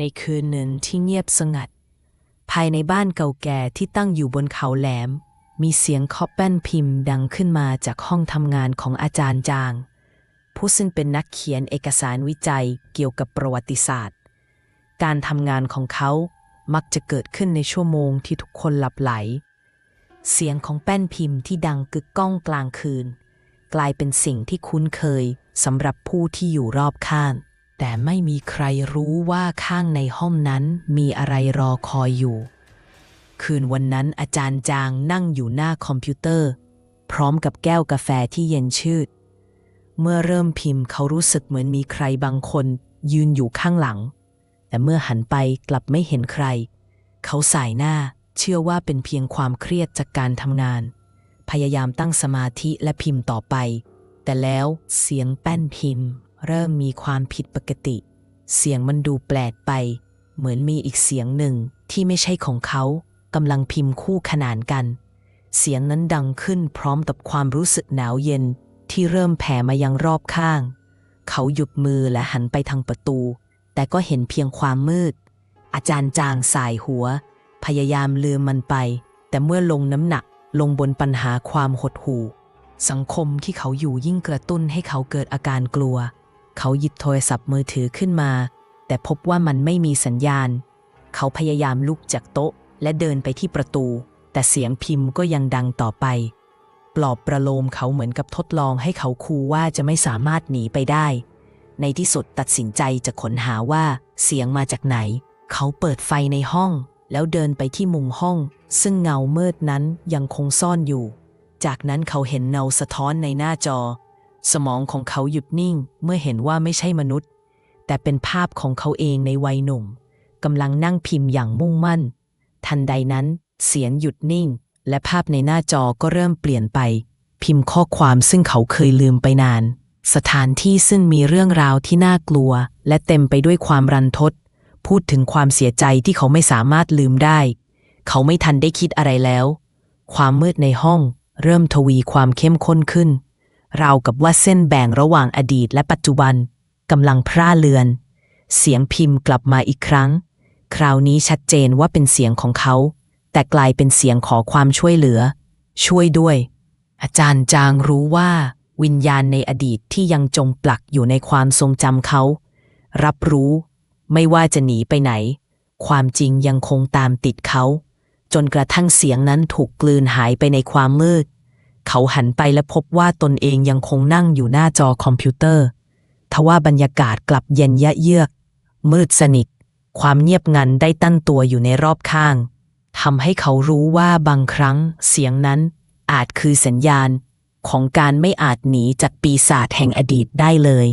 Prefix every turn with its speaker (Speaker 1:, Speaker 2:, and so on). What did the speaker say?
Speaker 1: ในคืนหนึ่งที่เงียบสงัด ภายในบ้านเก่าแก่ที่ตั้งอยู่บนเขาแหลม มีเสียงเคาะแป้นพิมพ์ดังขึ้นมาจากห้องทำงานของอาจารย์จาง ผู้ซึ่งเป็นนักเขียนเอกสารวิจัยเกี่ยวกับประวัติศาสตร์ การทำงานของเขามักจะเกิดขึ้นในชั่วโมงที่ทุกคนหลับไหล เสียงของแป้นพิมพ์ที่ดังกึกก้องกลางคืน กลายเป็นสิ่งที่คุ้นเคยสำหรับผู้ที่อยู่รอบข้าง แต่ไม่มีใครรู้ว่าข้างในห้องนั้นมีอะไรรอคอยอยู่ คืนวันนั้นอาจารย์จางนั่งอยู่หน้าคอมพิวเตอร์ พร้อมกับแก้วกาแฟที่เย็นชืด เมื่อเริ่มพิมพ์เขารู้สึกเหมือนมีใครบางคนยืนอยู่ข้างหลัง แต่เมื่อหันไปกลับไม่เห็นใคร เขาสายหน้าเชื่อว่าเป็นเพียงความเครียดจากการทำงาน พยายามตั้งสมาธิและพิมพ์ต่อไป แต่แล้วเสียงแป้นพิมพ์ เริ่มมีความผิดปกติ เสียงมันดูแปลกไป เหมือนมีอีกเสียงหนึ่งที่ไม่ใช่ของเขากำลังพิมพ์คู่ขนานกัน เสียงนั้นดังขึ้นพร้อมกับความรู้สึกหนาวเย็นที่เริ่มแผ่มายังรอบข้าง เขาหยุดมือและหันไปทางประตู แต่ก็เห็นเพียงความมืด อาจารย์จางสายหัว พยายามลืมมันไป แต่เมื่อลงน้ำหนักลงบนปัญหาความหดหู่ สังคมที่เขาอยู่ยิ่งกระตุ้นให้เขาเกิดอาการกลัว เขาหยิบโทรศัพท์มือถือขึ้นมา แต่พบว่ามันไม่มีสัญญาณ เขาพยายามลุกจากโต๊ะ และเดินไปที่ประตู แต่เสียงพิมพ์ก็ยังดังต่อไป ปลอบประโลมเขาเหมือนกับทดลองให้เขาคูว่าจะไม่สามารถหนีไปได้ ในที่สุดตัดสินใจจะค้นหาว่าเสียงมาจากไหน เขาเปิดไฟในห้อง แล้วเดินไปที่มุมห้อง ซึ่งเงามืดนั้นยังคงซ่อนอยู่ จากนั้นเขาเห็นเงาสะท้อนในหน้าจอ สมองของเขาหยุดนิ่งเมื่อเห็นว่าไม่ใช่มนุษย์ แต่เป็นภาพของเขาเองในวัยหนุ่มกำลังนั่งพิมพ์อย่างมุ่งมั่น ทันใดนั้น เสียงหยุดนิ่ง และภาพในหน้าจอก็เริ่มเปลี่ยนไป พิมพ์ข้อความซึ่งเขาเคยลืมไปนาน สถานที่ซึ่งมีเรื่องราวที่น่ากลัว และเต็มไปด้วยความรันทด พูดถึงความเสียใจที่เขาไม่สามารถลืมได้ เขาไม่ทันได้คิดอะไรแล้ว ความมืดในห้อง เริ่มทวีความเข้มข้นขึ้น ราวกับว่าเส้นแบ่งระหว่างอดีตและปัจจุบันกำลังพร่าเลือน เสียงพิมพ์กลับมาอีกครั้ง คราวนี้ชัดเจนว่าเป็นเสียงของเขา แต่กลายเป็นเสียงขอความช่วยเหลือ ช่วยด้วย อาจารย์จางรู้ว่า วิญญาณในอดีตที่ยังจงปลักอยู่ในความทรงจำเขา รับรู้ ไม่ว่าจะหนีไปไหน ความจริงยังคงตามติดเขา จนกระทั่งเสียงนั้นถูกกลืนหายไปในความมืด เขาหันไปและพบว่าตนเองยังคงนั่งอยู่หน้าจอคอมพิวเตอร์ ทว่าบรรยากาศกลับเย็นยะเยือก มืดสนิท ความเงียบงันได้ตั้นตัวอยู่ในรอบข้างทำให้เขารู้ว่าบางครั้งเสียงนั้นอาจคือสัญญาณของการไม่อาจหนีจากปีศาจแห่งอดีตได้เลย